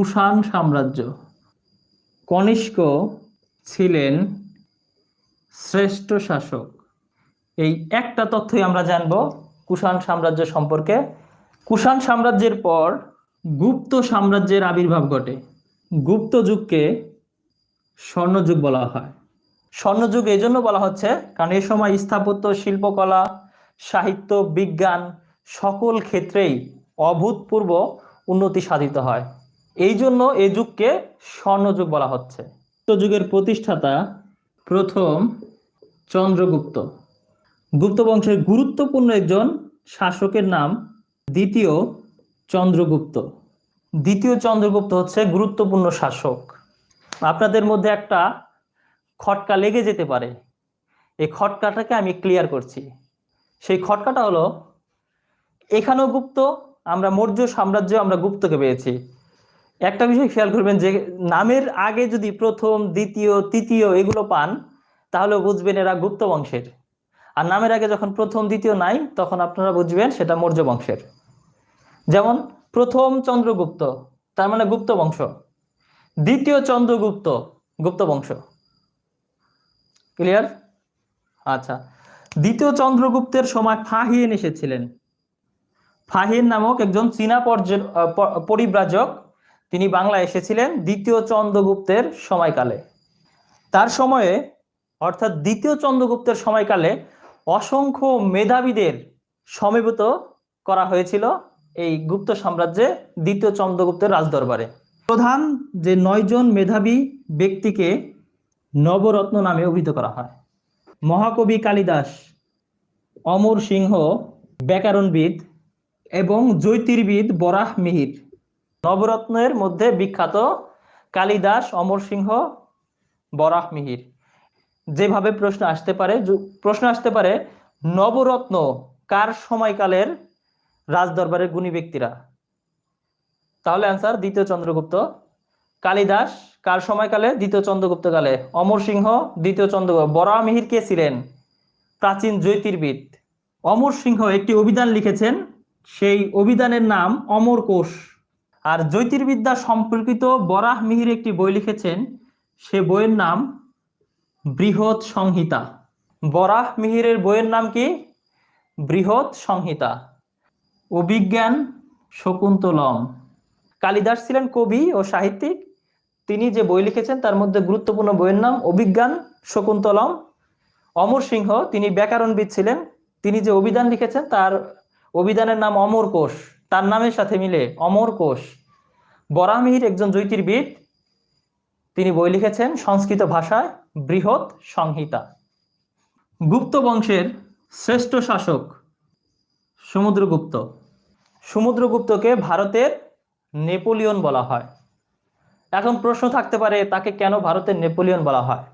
কুষাণ সাম্রাজ্য। কনিষ্ক ছিলেন শ্রেষ্ঠ শাসক। এই একটা তথ্যই আমরা জানব কুষাণ সাম্রাজ্য সম্পর্কে। কুষাণ সাম্রাজ্যের পর গুপ্ত সাম্রাজ্যের আবির্ভাব ঘটে। গুপ্ত যুগকে স্বর্ণযুগ বলা হয়। স্বর্ণযুগ এই জন্য বলা হচ্ছে কারণ এই সময় স্থাপত্য, শিল্পকলা, সাহিত্য, বিজ্ঞান সকল ক্ষেত্রেই অভূতপূর্ব উন্নতি সাধিত হয়। এই জন্য এ যুগকে স্বর্ণযুগ বলা হচ্ছে। যুগের প্রতিষ্ঠাতা প্রথম চন্দ্রগুপ্ত। গুপ্ত বংশের গুরুত্বপূর্ণ একজন শাসকের নাম দ্বিতীয় চন্দ্রগুপ্ত। দ্বিতীয় চন্দ্রগুপ্ত হচ্ছে গুরুত্বপূর্ণ শাসক। আপনাদের মধ্যে একটা খটকা লেগে যেতে পারে। এই খটকাটাকে আমি ক্লিয়ার করছি। সেই খটকাটা হলো এখানেও গুপ্ত আমরা মৌর্য সাম্রাজ্য আমরা গুপ্তকে পেয়েছি। একটা বিষয় খেয়াল করবেন যে নামের আগে যদি প্রথম দ্বিতীয় তৃতীয় এগুলো পান তাহলে বুঝবেন এরা গুপ্ত বংশের। আর নামের আগে যখন প্রথম দ্বিতীয় নাই তখন আপনারা বুঝবেন সেটা মৌর্য বংশের। যেমন প্রথম চন্দ্রগুপ্ত তার মানে গুপ্ত বংশ। দ্বিতীয় চন্দ্রগুপ্ত গুপ্ত বংশ। ক্লিয়ার আচ্ছা। দ্বিতীয় চন্দ্রগুপ্তের সময় ফাহিয়েন এসেছিলেন। ফাহিয়েন নামক একজন চীনা পর্য- আহ, পরিব্রাজক তিনি বাংলায় এসেছিলেন দ্বিতীয় চন্দ্রগুপ্তের সময়কালে। তার সময়ে, অর্থাৎ দ্বিতীয় চন্দ্রগুপ্তের সময়কালে অসংখ্য মেধাবীদের সমীভূত করা হয়েছিল এই গুপ্ত সাম্রাজ্যে দ্বিতীয় চন্দ্রগুপ্তের রাজদরবারে। প্রধান যে নয়জন মেধাবী ব্যক্তিকে নবরত্ন নামে অভিহিত করা হয়, মহাকবি কালিদাস, অমর সিংহ, ব্যাকরণবিদ এবং জ্যোতির্বিদ বরাহ মিহির। নবরত্নের মধ্যে বিখ্যাত কালিদাস, অমর সিংহ, বরাহ মিহির। যেভাবে প্রশ্ন আসতে পারে প্রশ্ন আসতে পারে, নবরত্ন কার সময়কালের রাজদরবারের গুণী ব্যক্তিরা? তাহলে অ্যান্সার দ্বিতীয় চন্দ্রগুপ্ত। কালিদাস কার সময়কালে? দ্বিতীয় চন্দ্রগুপ্ত কালে। অমর সিংহ, দ্বিতীয় চন্দ্রগুপ্ত। বরাহ মিহির কে ছিলেন? প্রাচীন জ্যোতির্বিদ। অমর সিংহ একটি অভিধান লিখেছেন, সেই অভিধানের নাম অমর কোষ। আর জ্যোতির্বিদ্যা সম্পর্কিত বরাহ মিহির একটি বই লিখেছেন। সে বইয়ের নাম বৃহৎ সংহিতা। বরাহ মিহিরের বইয়ের নাম কি? বৃহৎ সংহিতা। অভিজ্ঞান শকুন্তলম। কালিদাস ছিলেন কবি ও সাহিত্যিক। তিনি যে বই লিখেছেন তার মধ্যে গুরুত্বপূর্ণ বইয়ের নাম অভিজ্ঞান শকুন্তলম। অমর সিংহ, তিনি ব্যাকরণবিদ ছিলেন। তিনি যে অভিধান লিখেছেন তার অভিধানের নাম অমর কোষ। তার নামের সাথে মিলে অমর কোষ। বরামিহির একজন জ্যোতির্বিদ, তিনি বই লিখেছেন সংস্কৃত ভাষায় বৃহৎ সংহিতা। গুপ্ত বংশের শ্রেষ্ঠ শাসক সমুদ্রগুপ্ত। সমুদ্রগুপ্তকে ভারতের নেপোলিয়ন বলা হয়। এখন প্রশ্ন থাকতে পারে, তাকে কেন ভারতের নেপোলিয়ন বলা হয়?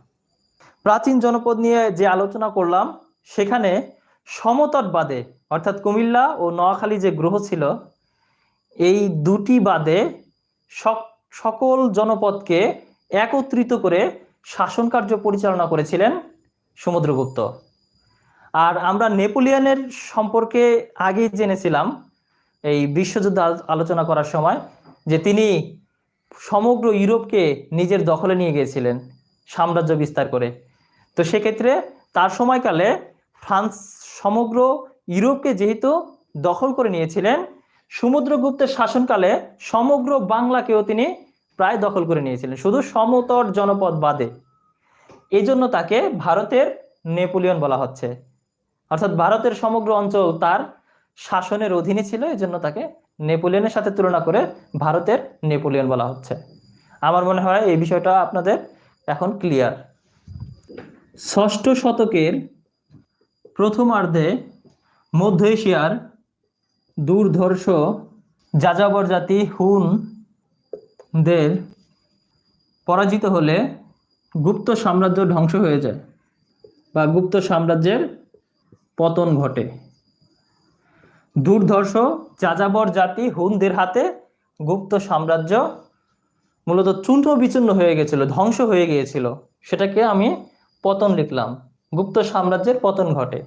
প্রাচীন জনপদ নিয়ে যে আলোচনা করলাম, সেখানে সমতট বাদে, অর্থাৎ কুমিল্লা ও নোয়াখালী যে গ্রহ ছিল, এই দুটি বাদে সক- সকল জনপদকে একত্রিত করে শাসন কার্য পরিচালনা করেছিলেন সমুদ্রগুপ্ত। আর আমরা নেপোলিয়নের সম্পর্কে আগেই জেনেছিলাম, এই বিশ্বযুদ্ধ আলোচনা করার সময়, যে তিনি সমগ্র ইউরোপকে নিজের দখলে নিয়ে গিয়েছিলেন সাম্রাজ্য বিস্তার করে। তো সেক্ষেত্রে তার সময়কালে ফ্রান্স সমগ্র ইউরোপকে যেহেতু দখল করে নিয়েছিলেন, সমুদ্রগুপ্তের শাসনকালে সমগ্র বাংলাকেও তিনি প্রায় দখল করে নিয়েছিলেন, শুধু সমতট জনপদ বাদে। এই জন্য তাকে ভারতের নেপোলিয়ন বলা হচ্ছে। অর্থাৎ ভারতের সমগ্র অঞ্চল তার শাসনের অধীনে ছিল এই জন্য তাকে নেপোলিয়নের সাথে তুলনা করে ভারতের নেপোলিয়ন বলা হচ্ছে। আমার মনে হয় এই বিষয়টা আপনাদের এখন ক্লিয়ার ষষ্ঠ শতকের প্রথমার্ধে মধ্য এশিয়ার দুর্ধর্ষ যাযাবর জাতি হুনদের পরাজিত হলে গুপ্ত সাম্রাজ্য ধ্বংস হয়ে যায় বা গুপ্ত সাম্রাজ্যের পতন ঘটে। দুর্ধর্ষ যাযাবর জাতি হুনদের হাতে গুপ্ত সাম্রাজ্য মূলত চূর্ণ বিচূর্ণ হয়ে গেছিল, ধ্বংস হয়ে গিয়েছিল। সেটাকে আমি পতন লিখলাম। গুপ্ত সাম্রাজ্যের পতন ঘটে।